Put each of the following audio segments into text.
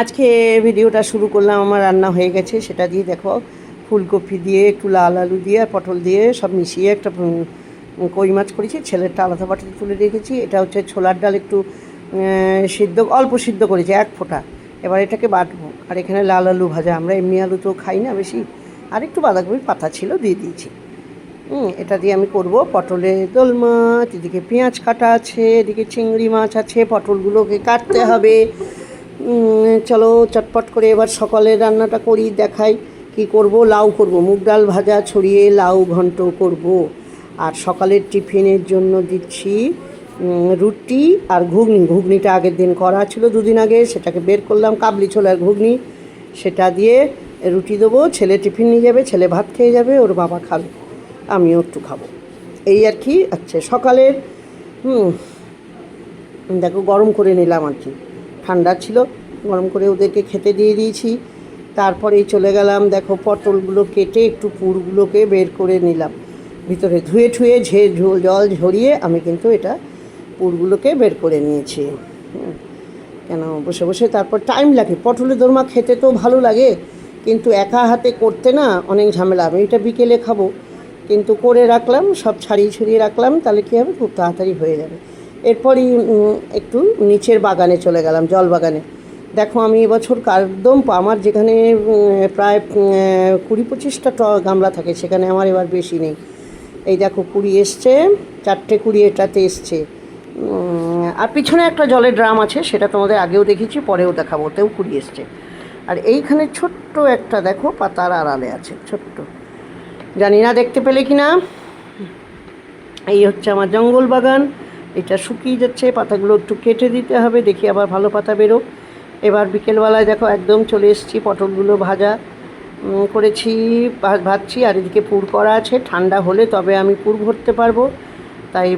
আজকে ভিডিওটা শুরু করলাম, আমার রান্না হয়ে গেছে, সেটা দিয়ে দেখো, ফুলকপি দিয়ে একটু লাল আলু দিয়ে আর পটল দিয়ে সব মিশিয়ে একটা কই মাছ করেছি, ছেলেরটা আলাদা বাটিতে তুলে রেখেছি, এটা হচ্ছে ছোলার ডাল একটু সিদ্ধ, অল্প সিদ্ধ করেছি, এক ফোঁটা, এবার এটাকে বাটবো, আর এখানে লাল আলু ভাজা, আমরা এমনি আলু তো খাই না বেশি, আর একটু বাঁধাকপির পাতা ছিল দিয়ে দিয়েছি এটা দিয়ে আমি করব পটলে দোল মাছ, এদিকে পেঁয়াজ কাটা আছে, এদিকে চিংড়ি মাছ আছে, পটলগুলোকে কাটতে হবে চলো চটপট করে এবার সকালের রান্নাটা করি, দেখাই কি করব। লাউ করব, মুগ ডাল ভাজা ছড়িয়ে লাউ ঘন্ট করব। আর সকালের টিফিনের জন্য দিচ্ছি রুটি আর ঘুগনি। ঘুগনিটা আগের দিন করা ছিল দুদিন আগে, সেটাকে বের করলাম, কাবলি ছোলার ঘুগনি। সেটা দিয়ে রুটি দেবো, ছেলে টিফিন নিয়ে যাবে, ছেলে ভাত খেয়ে যাবে, ওর বাবা খাবে, আমিও একটু খাব। এই আর কি আচ্ছা সকালের, হুম, দেখো গরম করে নিলাম আর কি। ঠান্ডা ছিল, গরম করে ওদেরকে খেতে দিয়ে দিয়েছি। তারপরেই চলে গেলাম, দেখো পটলগুলো কেটে একটু পুরগুলোকে বের করে নিলাম। ভিতরে ধুয়ে ঠুয়ে ঝে জল ঝরিয়ে আমি কিন্তু এটা পুরগুলোকে বের করে নিয়েছি। কেন? বসে বসে তারপর টাইম লাগে। পটলের দোরমা খেতে তো ভালো লাগে, কিন্তু একা হাতে করতে না অনেক ঝামেলা। আমি এটা বিকেলে খাব, কিন্তু করে রাখলাম, সব ছাড়িয়ে ছড়িয়ে রাখলাম, তাহলে কী হবে? খুব তাড়াতাড়ি হয়ে যাবে। এরপরই একটু নিচের বাগানে চলে গেলাম জল বাগানে দেখো, আমি এবছর একদম আমার যেখানে প্রায় কুড়ি পঁচিশটা ট, গামলা থাকে, সেখানে আমার এবার বেশি নেই। এই দেখো, কুড়ি এসছে, চারটে কুড়ি এটাতে এসছে। আর পিছনে একটা জলের ড্রাম আছে, সেটা তোমাদের আগেও দেখেছি, পরেও দেখাবো, ওতেও কুড়ি এসছে। আর এইখানে ছোট্ট একটা, দেখো, পাতার আড়ালে আছে, ছোট্ট। জানি না দেখতে পেলে কি না এই হচ্ছে আমার জঙ্গল বাগান। এটা শুকিয়ে যাচ্ছে, পাতাগুলো একটু কেটে দিতে হবে, দেখি আবার ভালো পাতা বেরো এবার বিকেলবেলায় দেখো একদম চলে এসেছি, পটলগুলো ভাজা করেছি ভাজছি, আর এদিকে পুর করা আছে। ঠান্ডা হলে তবে আমি পুর ভরতে পারব। তাই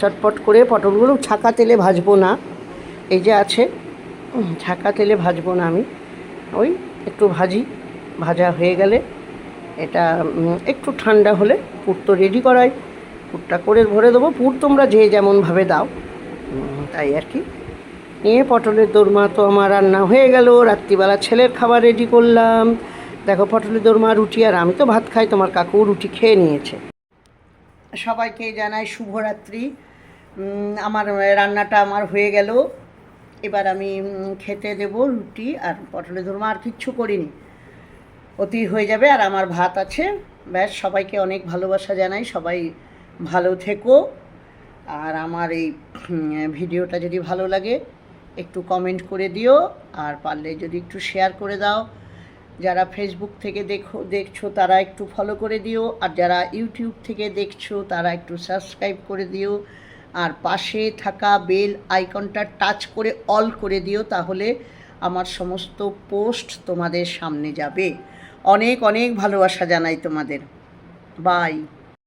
চটপট করে পটলগুলো ছাকা তেলে ভাজবো না। এই যে আছে ছাকা তেলে ভাজবো না আমি। ওই একটু ভাজি, ভাজা হয়ে গেলে এটা একটু ঠান্ডা হলে পুর তো রেডি করাই। পুরটা করে ভরে দেবো। পুর তোমরা যে যেমনভাবে দাও। তাই আর কি। নিয়ে পটলের দোরমা তো আমার রান্না হয়ে গেল। রাত্রিবেলা ছেলের খাবার রেডি করলাম। দেখো পটলের দোরমা, রুটি আর আমি তো ভাত খাই, তোমার কাকু রুটি খেয়ে নিয়েছে। সবাইকে জানাই শুভরাত্রি। আমার রান্নাটা আমার হয়ে গেল। এবার আমি খেতে দেব রুটি আর পটলের দোরমা আর কিচ্ছু করিনি। অতি হয়ে যাবে আর আমার ভাত আছে। ব্যাস, সবাইকে অনেক ভালোবাসা জানাই। সবাই ভালো থেকো। আর আমার এই ভিডিওটা যদি ভালো লাগে, একটু কমেন্ট করে দিও। আর পারলে যদি একটু শেয়ার করে দাও। যারা ফেসবুক থেকে দেখো, দেখছ, তারা একটু ফলো করে দিও। আর যারা ইউটিউব থেকে দেখছ, তারা একটু সাবস্ক্রাইব করে দিও। আর পাশে থাকা বেল আইকনটা টাচ করে অল করে দিও, তাহলে আমার সমস্ত পোস্ট তোমাদের সামনে যাবে। অনেক অনেক ভালোবাসা জানাই তোমাদের। বাই